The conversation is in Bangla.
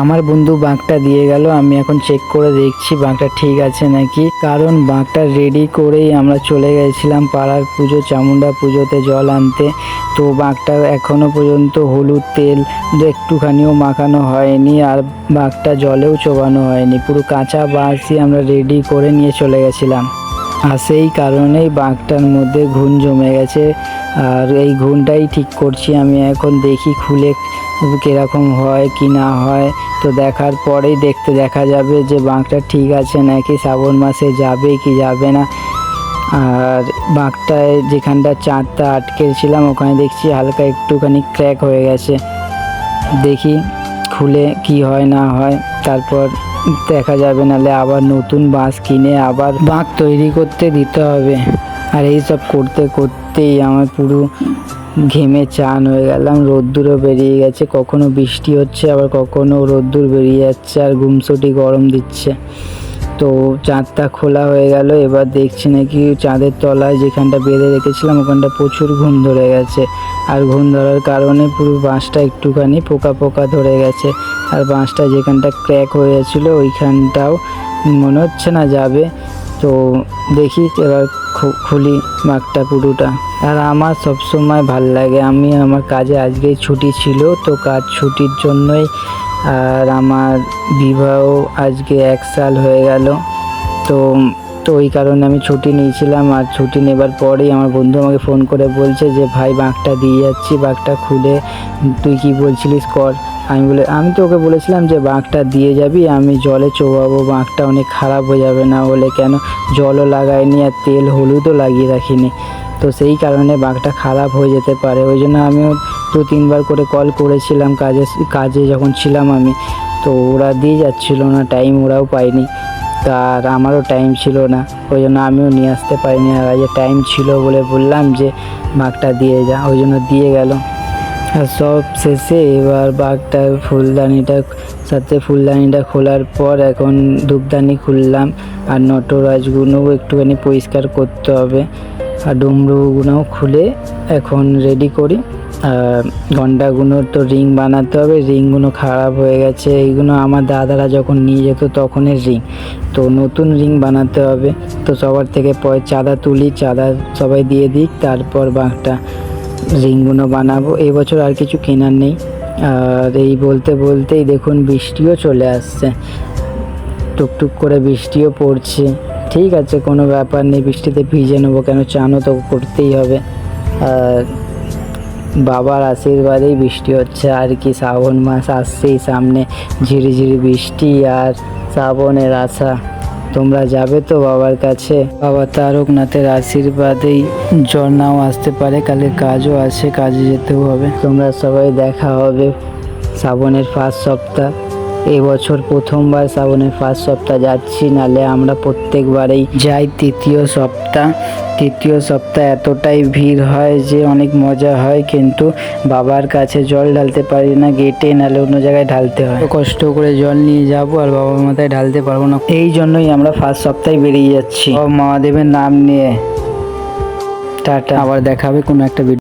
আমার বন্ধু বাঁকটা দিয়ে গেল, আমি এখন চেক করে দেখছি বাঁকটা ঠিক আছে নাকি। কারণ বাঁকটা রেডি করেই আমরা চলে গেছিলাম পাড়ার পুজো চামুন্ডা পুজোতে জল আনতে। তো বাঁকটা এখনও পর্যন্ত হলুদ তেল একটুখানিও মাখানো হয়নি আর বাঁকটা জলেও চোবানো হয়নি। পুরো কাঁচা বাঁশই আমরা রেডি করে নিয়ে চলে গেছিলাম। আর সেই কারণেই বাঁকটার মধ্যে ঘুণ জমে গেছে। আর এই ঘুমটাই ঠিক করছি আমি। এখন দেখি খুলে কীরকম হয় কি না হয়। তো দেখার পরেই দেখতে দেখা যাবে যে বাঁকটা ঠিক আছে নাকি শ্রাবণ মাসে যাবে কি যাবে না। আর বাঁকটায় যেখানটা চাঁদটা আটকেছিলাম, ওখানে দেখছি হালকা একটুখানি ক্র্যাক হয়ে গেছে। দেখি খুলে কি হয় না হয়। তারপর দেখা যাবে, নাহলে আবার নতুন বাঁশ কিনে আবার বাঁক তৈরি করতে দিতে হবে। আর এই সব করতে করতেই আমার পুরো ঘেমে চান হয়ে গেলাম। রোদ্দুরও বেরিয়ে গেছে, কখনো বৃষ্টি হচ্ছে, আবার কখনো রোদ্দুর বেরিয়ে যাচ্ছে আর গুমসটি গরম দিচ্ছে। তো চাঁদটা খোলা হয়ে গেল, এবার দেখছি নাকি চাঁদের তলায় যেখানটা বেঁধে রেখেছিলাম, ওখানটা প্রচুর ঘুম ধরে গেছে। আর ঘুম ধরার কারণে পুরো বাঁশটা একটুখানি পোকা পোকা ধরে গেছে। আর বাঁশটা যেখানটা ক্র্যাক হয়ে গেছিল ওইখানটাও মনে হচ্ছে না যাবে। তো দেখি এবার খুলি মাগটা পুরোটা। আর আমার সবসময় ভালো লাগে। আমি আমার কাজে আজকেই ছুটি ছিল, তো কাজ ছুটির জন্যই আর আমার বিবাহ আজকে এক সাল হয়ে গেল। তো তো ওই কারণে আমি ছুটি নিয়েছিলাম আর ছুটি নেবার পরেই আমার বন্ধু আমাকে ফোন করে বলছে যে, ভাই বাঁকটা দিয়ে যাচ্ছি বাঁকটা খুলে তুই কি বলছিলিস কর। আমি বলে, আমি তো ওকে বলেছিলাম যে বাঁকটা দিয়ে যাবি, আমি জলে চোবাবো বাঁকটা অনেক খারাপ হয়ে যাবে না হলে কেন? জলও লাগাইনি আর তেল হলুদও লাগিয়ে রাখিনি। তো সেই কারণে বাঘটা খারাপ হয়ে যেতে পারে। ওই জন্য আমিও দু, তিনবার করে কল করেছিলাম কাজে কাজে যখন ছিলাম আমি। তো ওরা দিয়ে যাচ্ছিল না, টাইম ওরাও পায়নি। তার আমারও টাইম ছিল না। ওই জন্য আমিও নিয়ে আসতে পারিনি। আর আজকে টাইম ছিল বলে বললাম যে, বাঘটা দিয়ে যা। ওই জন্য দিয়ে গেল। আর সব শেষে এবার বাঘটার ফুলদানিটা, সাথে ফুলদানিটা খোলার পর এখন ধূপদানি খুললাম। আর নটরাজগুলোও একটুখানি পরিষ্কার করতে হবে। আর ডুমরুগুলোও খুলে এখন রেডি করি। আর গন্ডাগুলোর তো রিং বানাতে হবে রিংগুলো খারাপ হয়ে গেছে। এইগুলো আমার দাদারা যখন নিয়ে যেত তখনের রিং। তো নতুন রিং বানাতে হবে। তো সবার থেকে পরে চাঁদা তুলি, চাঁদা সবাই দিয়ে দিক, তারপর বাঘটা রিংগুলো বানাবো। এবছর আর কিছু কেনার নেই। আর এই বলতে বলতেই দেখুন বৃষ্টিও চলে আসছে। টুকটুক করে বৃষ্টিও পড়ছে। ঠিক আছে, কোনো ব্যাপার নেই, বৃষ্টিতে ভিজে নেব কেন? চানও তো করতেই হবে। আর বাবার আশীর্বাদেই বৃষ্টি হচ্ছে, আর কি শ্রাবণ মাস আসছেই সামনে। ঝিরিঝিরি বৃষ্টি আর শ্রাবণের আশা। তোমরা যাবে তো বাবার কাছে? বাবা তারকনাথের আশীর্বাদেই ঝর্ণাও আসতে পারে, কালে কাজও আছে, কাজে যেতেও হবে। তোমরা সবাই দেখা হবে শ্রাবণের ফার্স্ট সপ্তাহ। এবছর প্রথমবার শ্রাবণের ফার্স্ট সপ্তাহ যাচ্ছি, নালে আমরা প্রত্যেকবারেই যাই তৃতীয় সপ্তাহ। তৃতীয় সপ্তাহ এতটাই ভিড় হয় যে অনেক মজা হয়, কিন্তু বাবার কাছে জল ঢালতে পারি না গেটে, নালে অন্য জায়গায় ঢালতে হয়। কষ্ট করে জল নিয়ে যাব আর বাবার মাথায় ঢালতে পারব না। এই জন্যই আমরা ফার্স্ট সপ্তাহে বেরিয়ে যাচ্ছি। মহাদেবের নাম নিয়ে। টাটা। আবার দেখাবে কোনো একটা